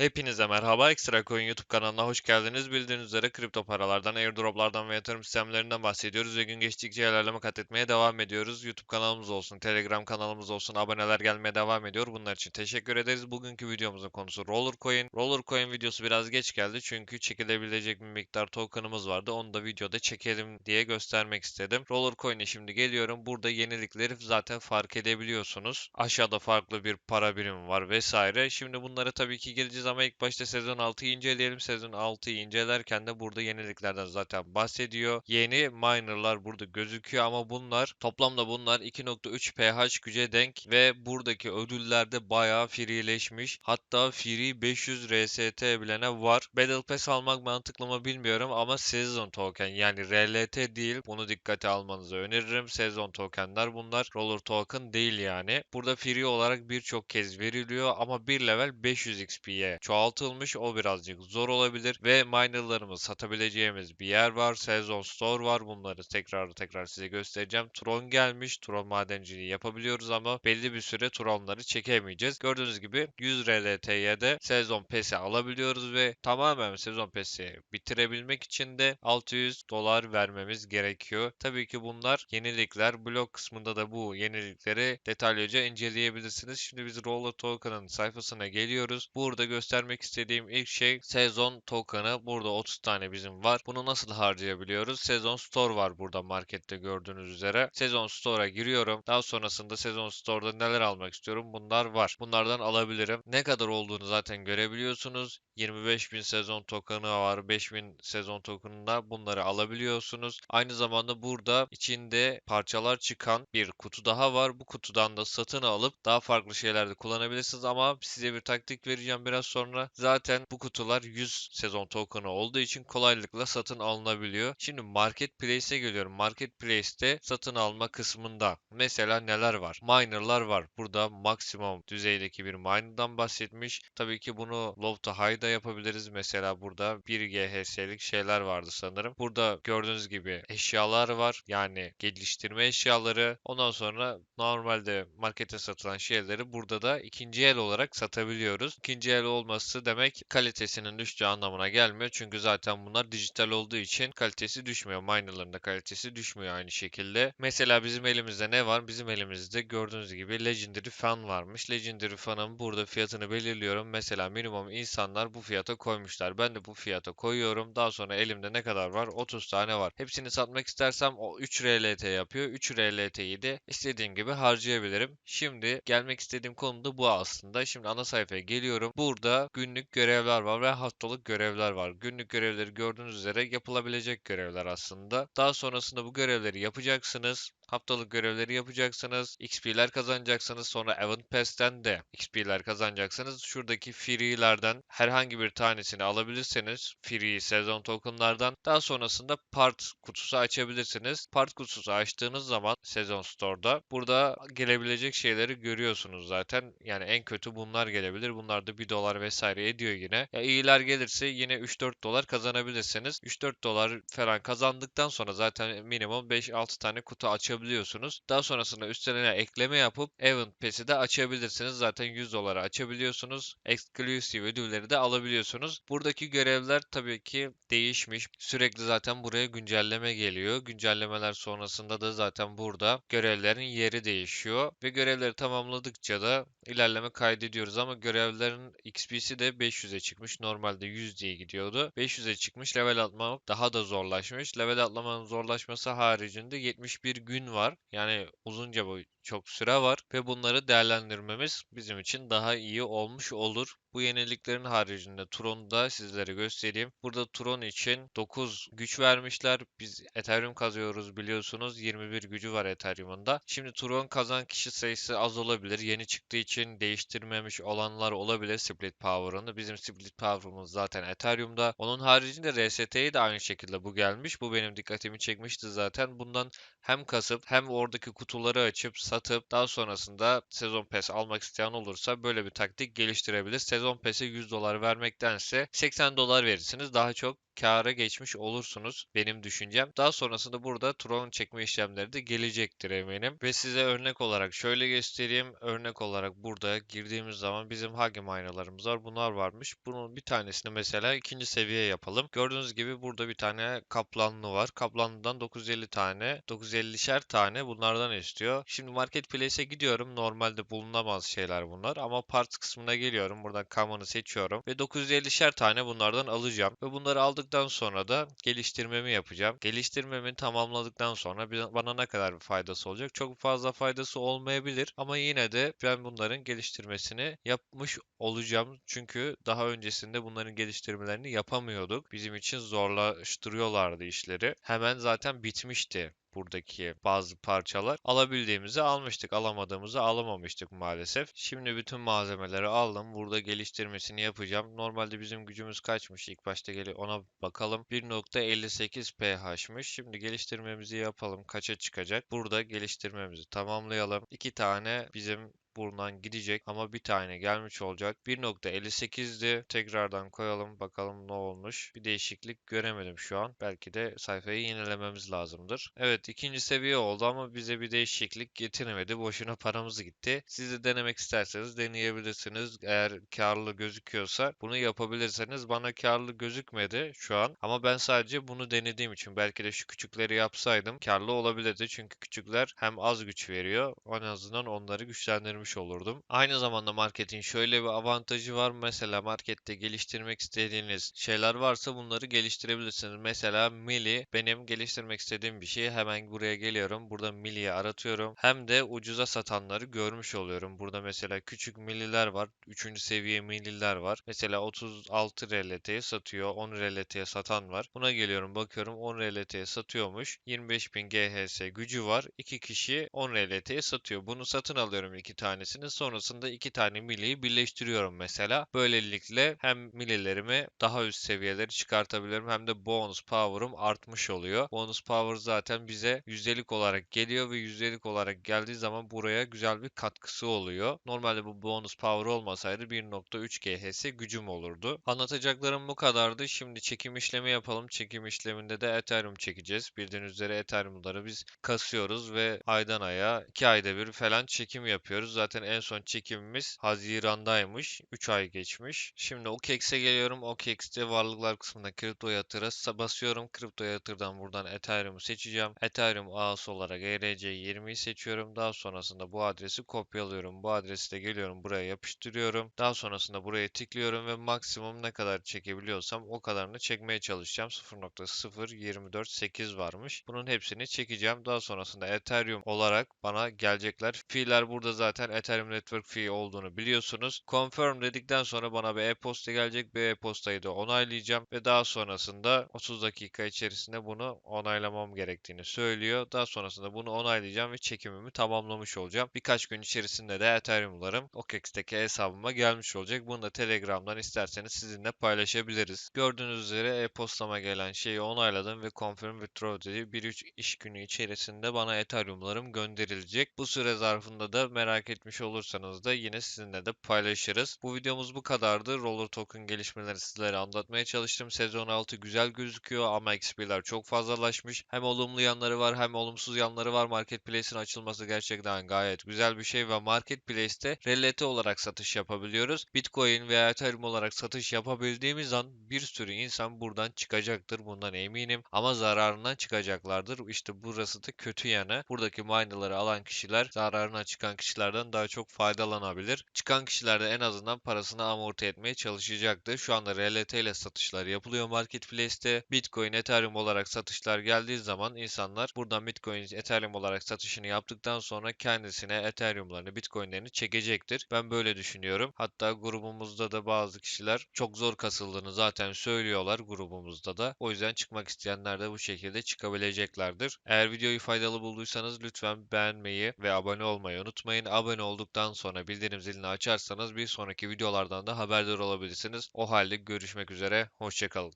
Hepinize merhaba. Ekstra Coin YouTube kanalına hoş geldiniz. Bildiğiniz üzere kripto paralardan, airdroplardan ve yatırım sistemlerinden bahsediyoruz ve gün geçtikçe ilerleme kat etmeye devam ediyoruz. YouTube kanalımız olsun, Telegram kanalımız olsun, aboneler gelmeye devam ediyor. Bunlar için teşekkür ederiz. Bugünkü videomuzun konusu Roller Coin. Roller Coin videosu biraz geç geldi çünkü çekilebilecek bir miktar tokenımız vardı. Onu da videoda çekelim diye göstermek istedim. Roller Coin'e şimdi geliyorum. Burada yenilikleri zaten fark edebiliyorsunuz. Aşağıda farklı bir para birimi var vesaire. Şimdi bunlara tabii ki geleceğiz ama ilk başta sezon 6'yı inceleyelim. Sezon 6'yı incelerken de burada yeniliklerden zaten bahsediyor. Yeni minerlar burada gözüküyor ama bunlar toplamda bunlar 2.3 pH güce denk ve buradaki ödüllerde bayağı freeleşmiş. Hatta free 500 RST bilene var. Battle Pass almak mantıklı mı bilmiyorum ama Season Token yani RLT değil. Bunu dikkate almanızı öneririm. Season tokenler bunlar. Roller Token değil yani. Burada free olarak birçok kez veriliyor ama bir level 500 XP'ye çoğaltılmış. O birazcık zor olabilir ve minerlarımız satabileceğimiz bir yer var. Sezon Store var. Bunları tekrar tekrar size göstereceğim. Tron gelmiş. Tron madenciliği yapabiliyoruz ama belli bir süre Tronları çekemeyeceğiz. Gördüğünüz gibi 100 RLT'ye de sezon pesi alabiliyoruz ve tamamen sezon pesi bitirebilmek için de 600 dolar vermemiz gerekiyor. Tabii ki bunlar yenilikler. Blog kısmında da bu yenilikleri detaylıca inceleyebilirsiniz. Şimdi biz Roller Token'ın sayfasına geliyoruz. Burada göstermek istediğim ilk şey sezon token'ı. Burada 30 tane bizim var. Bunu nasıl harcayabiliyoruz? Sezon Store var burada markette gördüğünüz üzere. Sezon Store'a giriyorum. Daha sonrasında Sezon Store'da neler almak istiyorum? Bunlar var. Bunlardan alabilirim. Ne kadar olduğunu zaten görebiliyorsunuz. 25.000 sezon token'ı var. 5.000 sezon token'ında bunları alabiliyorsunuz. Aynı zamanda burada içinde parçalar çıkan bir kutu daha var. Bu kutudan da satın alıp daha farklı şeylerde kullanabilirsiniz ama size bir taktik vereceğim biraz sonra. Zaten bu kutular 100 sezon token'ı olduğu için kolaylıkla satın alınabiliyor. Şimdi Marketplace'e geliyorum. Marketplace'te satın alma kısmında mesela neler var? Miner'lar var. Burada maksimum düzeydeki bir miner'dan bahsetmiş. Tabii ki bunu low to high'da yapabiliriz. Mesela burada 1 GHS'lik şeyler vardı sanırım. Burada gördüğünüz gibi eşyalar var. Yani geliştirme eşyaları. Ondan sonra normalde markete satılan şeyleri burada da ikinci el olarak satabiliyoruz. İkinci el olması demek kalitesinin düşeceği anlamına gelmiyor. Çünkü zaten bunlar dijital olduğu için kalitesi düşmüyor. Miner'ların da kalitesi düşmüyor aynı şekilde. Mesela bizim elimizde ne var? Bizim elimizde gördüğünüz gibi Legendary Fan varmış. Legendary Fan'ın burada fiyatını belirliyorum. Mesela minimum insanlar bu fiyata koymuşlar. Ben de bu fiyata koyuyorum. Daha sonra elimde ne kadar var? 30 tane var. Hepsini satmak istersem o 3 RLT yapıyor. 3 RLT'yi de istediğim gibi harcayabilirim. Şimdi gelmek istediğim konu da bu aslında. Şimdi ana sayfaya geliyorum. Burada günlük görevler var ve haftalık görevler var. Günlük görevleri gördüğünüz üzere yapılabilecek görevler aslında. Daha sonrasında bu görevleri yapacaksınız. Haftalık görevleri yapacaksınız. XP'ler kazanacaksınız. Sonra Event Pass'ten de XP'ler kazanacaksınız. Şuradaki free'lerden herhangi bir tanesini alabilirseniz free sezon tokenlardan daha sonrasında part kutusu açabilirsiniz. Part kutusu açtığınız zaman sezon store'da burada gelebilecek şeyleri görüyorsunuz zaten. Yani en kötü bunlar gelebilir. Bunlar da 1 dolar vesaire ediyor yine. Ya iyiler gelirse yine 3-4 dolar kazanabilirsiniz. 3-4 dolar falan kazandıktan sonra zaten minimum 5-6 tane kutu açabiliyorsunuz. Daha sonrasında üstlerine ekleme yapıp Event Pass'i de açabilirsiniz. Zaten 100 dolara açabiliyorsunuz. Exclusive ödülleri de alabiliyorsunuz. Buradaki görevler tabii ki değişmiş. Sürekli zaten buraya güncelleme geliyor. Güncellemeler sonrasında da zaten burada görevlerin yeri değişiyor. Ve görevleri tamamladıkça da ilerleme kaydediyoruz ama görevlerin XP'si de 500'e çıkmış. Normalde 100 diye gidiyordu. 500'e çıkmış. Level atmak daha da zorlaşmış. Level atlamanın zorlaşması haricinde 71 gün var. Yani uzunca bu çok süre var ve bunları değerlendirmemiz bizim için daha iyi olmuş olur. Bu yeniliklerin haricinde Tron'u da sizlere göstereyim. Burada Tron için 9 güç vermişler. Biz Ethereum kazıyoruz biliyorsunuz. 21 gücü var Ethereum'un da. Şimdi Tron kazan kişi sayısı az olabilir. Yeni çıktığı için değiştirmemiş olanlar olabilir Split Power'ını. Bizim Split Power'ımız zaten Ethereum'da. Onun haricinde RST'ye de aynı şekilde bu gelmiş. Bu benim dikkatimi çekmişti zaten. Bundan hem kasıp hem oradaki kutuları açıp satıp daha sonrasında sezon pass almak isteyen olursa böyle bir taktik geliştirebilir. Sezon pass'e 100 dolar vermektense 80 dolar verirsiniz. Daha çok kâra geçmiş olursunuz benim düşüncem. Daha sonrasında burada Tron çekme işlemleri de gelecektir eminim. Ve size örnek olarak şöyle göstereyim. Örnek olarak burada girdiğimiz zaman bizim hangi maynalarımız var? Bunlar varmış. Bunun bir tanesini mesela ikinci seviye yapalım. Gördüğünüz gibi burada bir tane kaplanlı var. Kaplanlıdan 950 tane, 950'şer tane bunlardan istiyor. Şimdi marketplace'e gidiyorum. Normalde bulunamaz şeyler bunlar ama parts kısmına geliyorum. Buradan common'ı seçiyorum ve 950'şer tane bunlardan alacağım. Ve bunları aldıktan sonra da geliştirmemi yapacağım. Geliştirmemi tamamladıktan sonra bana ne kadar bir faydası olacak? Çok fazla faydası olmayabilir ama yine de ben bunların geliştirmesini yapmış olacağım. Çünkü daha öncesinde bunların geliştirmelerini yapamıyorduk. Bizim için zorlaştırıyorlardı işleri. Hemen zaten bitmişti buradaki bazı parçalar. Alabildiğimizi almıştık, alamadığımızı alamamıştık maalesef. Şimdi bütün malzemeleri aldım. Burada geliştirmesini yapacağım. Normalde bizim gücümüz kaçmış? İlk başta gel ona bakalım. 1.58 pH'mış. Şimdi geliştirmemizi yapalım. Kaça çıkacak? Burada geliştirmemizi tamamlayalım. İki tane bizim buradan gidecek ama bir tane gelmiş olacak. 1.58'di. Tekrardan koyalım bakalım ne olmuş. Bir değişiklik göremedim şu an. Belki de sayfayı yenilememiz lazımdır. Evet ikinci seviye oldu ama bize bir değişiklik getirmedi. Boşuna paramız gitti. Siz de denemek isterseniz deneyebilirsiniz. Eğer karlı gözüküyorsa bunu yapabilirseniz bana karlı gözükmedi şu an. Ama ben sadece bunu denediğim için belki de şu küçükleri yapsaydım karlı olabilirdi. Çünkü küçükler hem az güç veriyor. En azından onları güçlendirmiş olurdum. Aynı zamanda marketin şöyle bir avantajı var. Mesela markette geliştirmek istediğiniz şeyler varsa bunları geliştirebilirsiniz. Mesela Mili benim geliştirmek istediğim bir şey. Hemen buraya geliyorum. Burada Mili'yi aratıyorum. Hem de ucuza satanları görmüş oluyorum. Burada mesela küçük Mili'ler var. 3. seviye Mili'ler var. Mesela 36 RLT'ye satıyor. 10 RLT'ye satan var. Buna geliyorum bakıyorum 10 RLT'ye satıyormuş. 25.000 GHS gücü var. 2 kişi 10 RLT'ye satıyor. Bunu satın alıyorum iki tanesini. Sonrasında iki tane Mili'yi birleştiriyorum mesela. Böylelikle hem Mili'lerimi daha üst seviyelere çıkartabilirim hem de bonus power'ım artmış oluyor. Bonus power zaten bize yüzdelik olarak geliyor ve yüzdelik olarak geldiği zaman buraya güzel bir katkısı oluyor. Normalde bu bonus power olmasaydı 1.3 GHS gücüm olurdu. Anlatacaklarım bu kadardı. Şimdi çekim işlemi yapalım. Çekim işleminde de Ethereum çekeceğiz. Bildiğiniz üzere Ethereum'ları biz kasıyoruz ve aydan aya 2 ayda bir falan çekim yapıyoruz. Zaten en son çekimimiz Haziran'daymış. 3 ay geçmiş. Şimdi OKEX'e geliyorum. OKEX'te varlıklar kısmında kripto yatıra sa- basıyorum. Kripto yatırdan buradan Ethereum'u seçeceğim. Ethereum ağası olarak E ERC20'yi seçiyorum. Daha sonrasında bu adresi kopyalıyorum. Bu adresi de geliyorum buraya yapıştırıyorum. Daha sonrasında buraya tıklıyorum ve maksimum ne kadar çekebiliyorsam o kadarını çekmeye çalışacağım. 0.0248 varmış. Bunun hepsini çekeceğim. Daha sonrasında Ethereum olarak bana gelecekler. Fee'ler burada zaten Ethereum Network Fee olduğunu biliyorsunuz. Confirm dedikten sonra bana bir e-posta gelecek. Bir e-postayı da onaylayacağım ve daha sonrasında 30 dakika içerisinde bunu onaylamam gerektiğini söylüyor. Daha sonrasında bunu onaylayacağım ve çekimimi tamamlamış olacağım. Birkaç gün içerisinde de Ethereum'larım OKEX'teki hesabıma gelmiş olacak. Bunu da Telegram'dan isterseniz sizinle paylaşabiliriz. Gördüğünüz üzere e-postama gelen şeyi onayladım ve Confirm Withdraw dedi. 1-3 iş günü içerisinde bana Ethereum'larım gönderilecek. Bu süre zarfında da merak etmiş olursanız da yine sizinle de paylaşırız. Bu videomuz bu kadardı. Roller Token gelişmeleri sizlere anlatmaya çalıştım. Sezon 6 güzel gözüküyor ama XP'ler çok fazlalaşmış. Hem olumlu yanları var hem olumsuz yanları var. Marketplace'in açılması gerçekten gayet güzel bir şey ve Marketplace'te RLT olarak satış yapabiliyoruz. Bitcoin veya Ethereum olarak satış yapabildiğimiz an bir sürü insan buradan çıkacaktır. Bundan eminim. Ama zararından çıkacaklardır. İşte burası da kötü yanı. Buradaki minerları alan kişiler zararına çıkan kişilerden daha çok faydalanabilir. Çıkan kişiler de en azından parasını amorti etmeye çalışacaktır. Şu anda RLT ile satışlar yapılıyor Marketplace'te. Bitcoin, Ethereum olarak satışlar geldiği zaman insanlar buradan Bitcoin, Ethereum olarak satışını yaptıktan sonra kendisine Ethereum'larını, Bitcoin'lerini çekecektir. Ben böyle düşünüyorum. Hatta grubumuzda da bazı kişiler çok zor kasıldığını zaten söylüyorlar grubumuzda da. O yüzden çıkmak isteyenler de bu şekilde çıkabileceklerdir. Eğer videoyu faydalı bulduysanız lütfen beğenmeyi ve abone olmayı unutmayın. Abone olduktan sonra bildirim zilini açarsanız bir sonraki videolardan da haberdar olabilirsiniz. O halde görüşmek üzere. Hoşçakalın.